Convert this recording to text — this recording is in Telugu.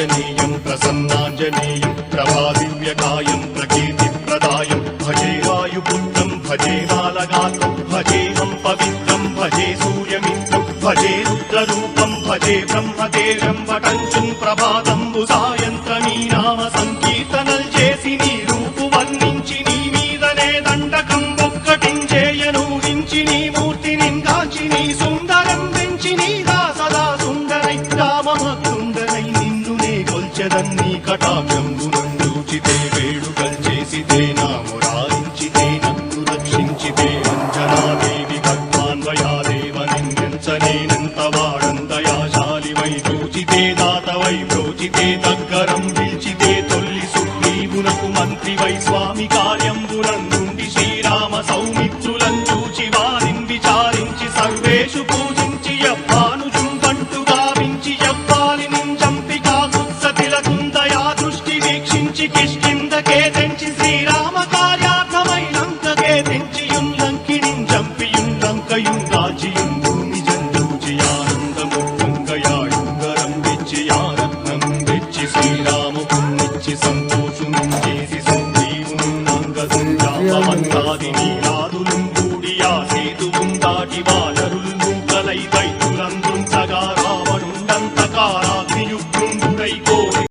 ప్రసన్నాంజనేయం ప్రసన్నాంజనేయం ప్రభాదివ్యకాయం ప్రకీర్తిప్రదాయం భజే వాయుపుత్రం భజే బాలగాత్రం భజేహం పవిత్రం భజే సూర్యమిత్రం భజే రుద్రరూపం భజే బ్రహ్మదేవం పటంచుం ప్రభాతంబు సాయంత్రమీ నామ సంకీర్తనల్ చేసి నీ రూపు వర్ణించి నీ మీదనే దండకం ఒక్కటించేయను నీ మూర్తిని కాంచి నీ సుందరం నీ కటాక్షంబునందుచితే వేడుకల్ చేసితే నా మురారించితే నన్ను రక్షించితే అంజనాదేవి భగవాన్వయాదేవ నిందించనేనంత వాడంతయాశాలివై చూచితే దాతవై ప్రోచితే దగ్గరం పిలిచితే తొల్లి సుగ్రీవునకు మంత్రివై స్వామి కార్యంబునందుండి శ్రీరామ సౌమిత్రులం దించి కిష్కిందకే దించి శ్రీరామ కార్యార్థమై లంకకే తెంచియుం లంకిణిం చంపియుం లంకయుం రాజియుం భూమి జంతూచి ఆనందముంగయాయుంగరం వెచ్చి ఆరత్నం వెచ్చి శ్రీరాముకున్నిచ్చి సంతోషును చేసి సంజీవును నంగసుంజాపమంతాది నీలాదులు కూడి ఆ సేతువుం దాటి వానరులు